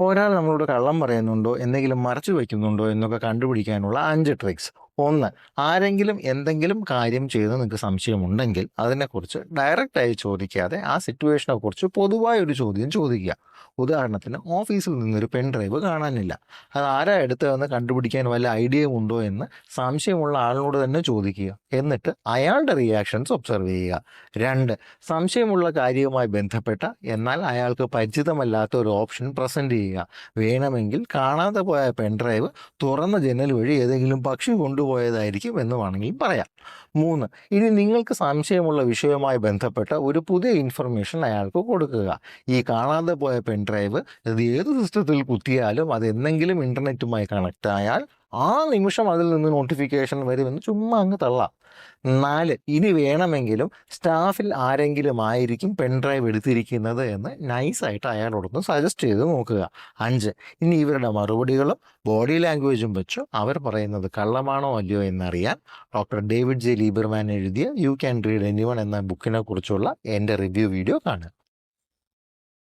ഒരാൾ നമ്മളോട് കള്ളം പറയുന്നുണ്ടോ എന്തെങ്കിലും മറച്ചു വയ്ക്കുന്നുണ്ടോ എന്നൊക്കെ കണ്ടുപിടിക്കാനുള്ള അഞ്ച് ട്രിക്സ് ഒന്ന് ആരെങ്കിലും എന്തെങ്കിലും കാര്യം ചെയ്ത് നിങ്ങൾക്ക് സംശയമുണ്ടെങ്കിൽ അതിനെക്കുറിച്ച് ഡയറക്റ്റായി ചോദിക്കാതെ ആ സിറ്റുവേഷനെ കുറിച്ച് പൊതുവായ ഒരു ചോദ്യം ചോദിക്കുക. ഉദാഹരണത്തിന് ഓഫീസിൽ നിന്നൊരു പെൻ ഡ്രൈവ് കാണാനില്ല. അത് ആരാ എടുത്തതെന്ന് കണ്ടുപിടിക്കാൻ വല്ല ഐഡിയയും ഉണ്ടോ എന്ന് സംശയമുള്ള ആളിനോട് തന്നെ ചോദിക്കുക. എന്നിട്ട് അയാളുടെ റിയാക്ഷൻസ് ഒബ്സർവ് ചെയ്യുക. രണ്ട് സംശയമുള്ള കാര്യവുമായി ബന്ധപ്പെട്ട എന്നാൽ അയാൾക്ക് പരിചിതമല്ലാത്ത ഒരു ഓപ്ഷൻ പ്രസന്റ് ചെയ്യുക. വേണമെങ്കിൽ കാണാതെ പോയ പെൻ ഡ്രൈവ് തുറന്ന ജനൽ വഴി ഏതെങ്കിലും പക്ഷി കൊണ്ടുപോയതായിരിക്കും എന്ന് വേണമെങ്കിൽ പറയാം. മൂന്ന് ഇനി നിങ്ങൾക്ക് സംശയമുള്ള വിഷയവുമായി ബന്ധപ്പെട്ട ഒരു പുതിയ ഇൻഫർമേഷൻ അയാൾക്ക് കൊടുക്കുക. ഈ കാണാതെ പോയ പെൻഡ്രൈവ് ഇത് ഏത് സിസ്റ്റത്തിൽ കുത്തിയാലും അത് എന്തെങ്കിലും ഇന്റർനെറ്റുമായി കണക്ട് ആയാൽ ആ നിമിഷം അതിൽ നിന്ന് നോട്ടിഫിക്കേഷൻ വരുമെന്ന് ചുമ്മാ അങ്ങ് തള്ളാം. നാല് ഇനി വേണമെങ്കിലും സ്റ്റാഫിൽ ആരെങ്കിലും ആയിരിക്കും പെൻഡ്രൈവ് എടുത്തിരിക്കുന്നത് എന്ന് നൈസായിട്ട് അയാളോടൊന്ന് സജസ്റ്റ് ചെയ്ത് നോക്കുക. അഞ്ച് ഇനി ഇവരുടെ മറുപടികളും ബോഡി ലാംഗ്വേജും വെച്ചു അവർ പറയുന്നത് കള്ളമാണോ അല്ലയോ എന്നറിയാൻ ഡോക്ടർ ഡേവിഡ് ജെ ലീബർമാൻ എഴുതിയ യു ക്യാൻ റീഡ് എനിവൺ എന്ന ബുക്കിനെ കുറിച്ചുള്ള എന്റെ റിവ്യൂ വീഡിയോ കാണുക.